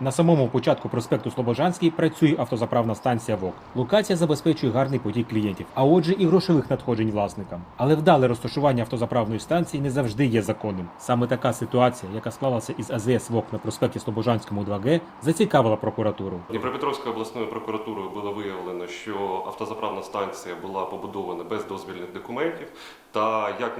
На самому початку проспекту Слобожанський працює автозаправна станція ВОК. Локація забезпечує гарний потік клієнтів, а отже, і грошових надходжень власникам. Але вдале розташування автозаправної станції не завжди є законним. Саме така ситуація, яка склалася із АЗС ВОК на проспекті Слобожанському 2Г, зацікавила прокуратуру. Дніпропетровською обласною прокуратурою було виявлено, що автозаправна станція була побудована без дозвільних документів, та як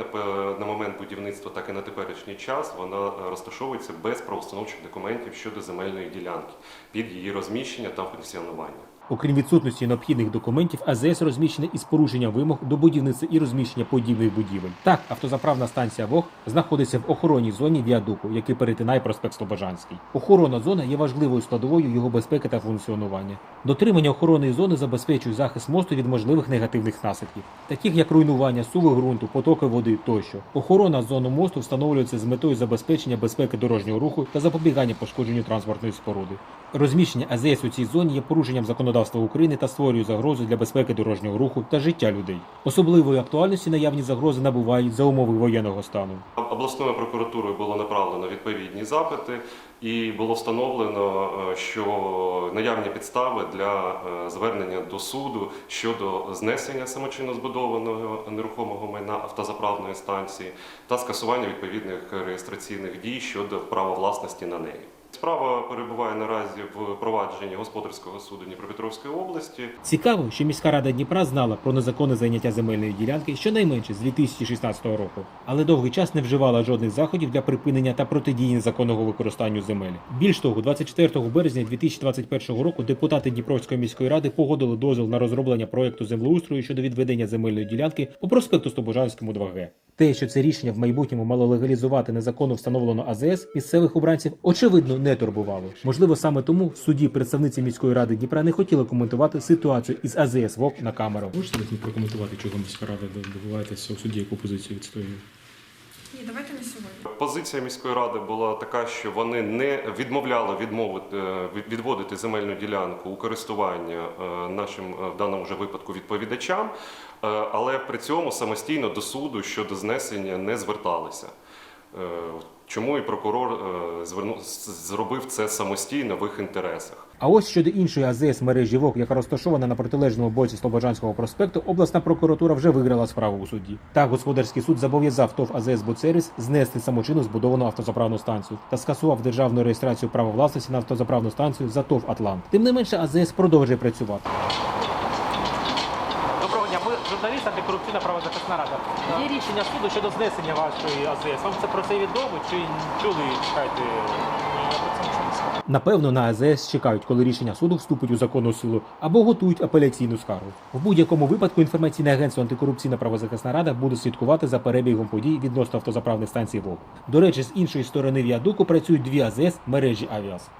на, момент будівництва, так і на теперішній час вона розташовується без правоустановчих документів щодо земельної ділянки під її розміщення та функціонування. Окрім відсутності необхідних документів, АЗС розміщена із порушенням вимог до будівництва і розміщення подібних будівель. Так, автозаправна станція ВОГ знаходиться в охоронній зоні віадуку, який перетинає проспект Слобожанський. Охоронна зона є важливою складовою його безпеки та функціонування. Дотримання охоронної зони забезпечує захист мосту від можливих негативних наслідків, таких як руйнування суви ґрунту, потоки води тощо. Охорона зону мосту встановлюється з метою забезпечення безпеки дорожнього руху та запобігання пошкодженню транспортної споруди. Розміщення АЗС у цій зоні є порушенням законодавства України та створює загрозу для безпеки дорожнього руху та життя людей. Особливої актуальності наявні загрози набувають за умови воєнного стану. Обласною прокуратурою було направлено відповідні запити, і було встановлено, е, що наявні підстави для е, звернення до суду щодо знесення самочинно збудованого нерухомого майна автозаправної станції та скасування відповідних реєстраційних дій щодо права власності на неї. Справа перебуває наразі в провадженні господарського суду Дніпропетровської області. Цікаво, що міська рада Дніпра знала про незаконне зайняття земельної ділянки щонайменше з 2016 року, але довгий час не вживала жодних заходів для припинення та протидії незаконного використаннню земель. Більш того, 24 березня 2021 року депутати Дніпровської міської ради погодили дозвіл на розроблення проекту землеустрою щодо відведення земельної ділянки по проспекту Слобожанському 2Г. Те, що це рішення в майбутньому мало легалізувати незаконно встановлено АЗС, місцевих обранців очевидно не турбувало. Можливо, саме тому в суді представниці міської ради Дніпра не хотіли коментувати ситуацію із АЗС ВОК на камеру. Можете прокоментувати, чого міська рада добиваєтеся у суді, яку позицію відстоює? Ні, давайте не сьогодні. Позиція міської ради була така, що вони не відмовляли відмовити відводити земельну ділянку у користування е, нашим е, в даному вже випадку відповідачам, е, але при цьому самостійно до суду щодо знесення не зверталися. Чому і прокурор е, звернув зробив це самостійно в їх інтересах. А ось щодо іншої АЗС мережі ВОК, яка розташована на протилежному боці Слобожанського проспекту, обласна прокуратура вже виграла справу у суді. Так, господарський суд зобов'язав ТОВ АЗС «Боцервіс» знести самочинно збудовану автозаправну станцію та скасував державну реєстрацію права власності на автозаправну станцію за ТОВ Атлант. Тим не менше, АЗС продовжує працювати. Журналіст антикорупційна правозахисна рада. Є рішення суду щодо знесення вашої АЗС. Вам це про це відомо чи чули? Чекайте. Напевно, на АЗС чекають, коли рішення суду вступить у законну силу, або готують апеляційну скаргу. В будь-якому випадку інформаційне агентство антикорупційна правозахисна рада буде слідкувати за перебігом подій відносно автозаправних станцій ВОК. До речі, з іншої сторони віадуку працюють дві АЗС мережі Авіас.